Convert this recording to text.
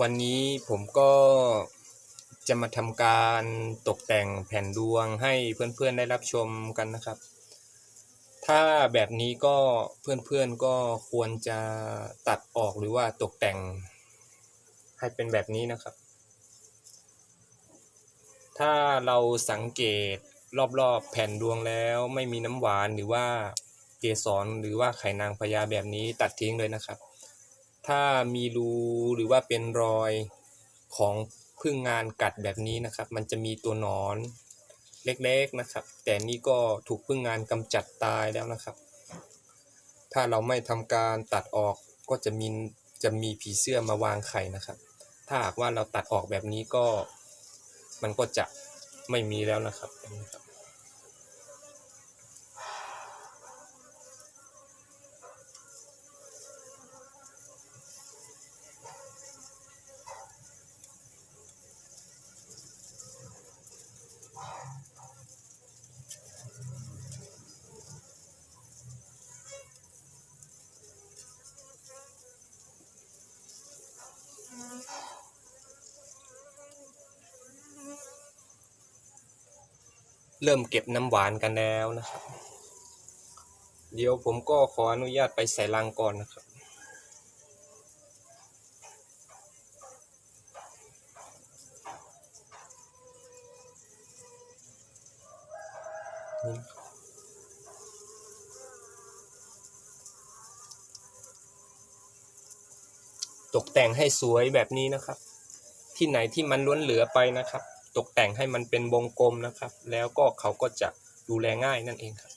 วันนี้ผมก็จะมาทำการตกแต่งแผ่นดวงให้เพื่อนๆได้รับชมกันนะครับ ถ้าแบบนี้ก็เพื่อนๆก็ควรจะตัดออกหรือว่าตกแต่งให้เป็นแบบนี้นะครับ ถ้าเราสังเกตรอบๆแผ่นดวงแล้วไม่มีน้ำหวานหรือว่าเกสรหรือว่าไข่นางพญาแบบนี้ตัดทิ้งเลยนะครับ ถ้ามีรูหรือว่าเป็นรอยของพึ่งงานกัดแบบนี้นะครับ มันจะมีตัวหนอนเล็กๆนะครับ แต่นี่ก็ถูกพึ่งงานกำจัดตายแล้วนะครับ ถ้าเราไม่ทำการตัดออกก็จะมีจะมีผีเสื้อมาวางไข่นะครับ ถ้าหากว่าเราตัดออกแบบนี้ก็มันก็จะไม่มีแล้วนะครับ เริ่มเก็บน้ำหวานกันแล้วนะครับ เดี๋ยวผมก็ขออนุญาตไปใส่ลังก่อนนะครับ ตกแต่งให้สวยแบบนี้นะครับ ที่ไหนที่มันล้วนเหลือไปนะครับ ตกแต่งให้มันเป็นวงกลมนะครับ แล้วก็เขาก็จะดูแลง่ายนั่นเองครับ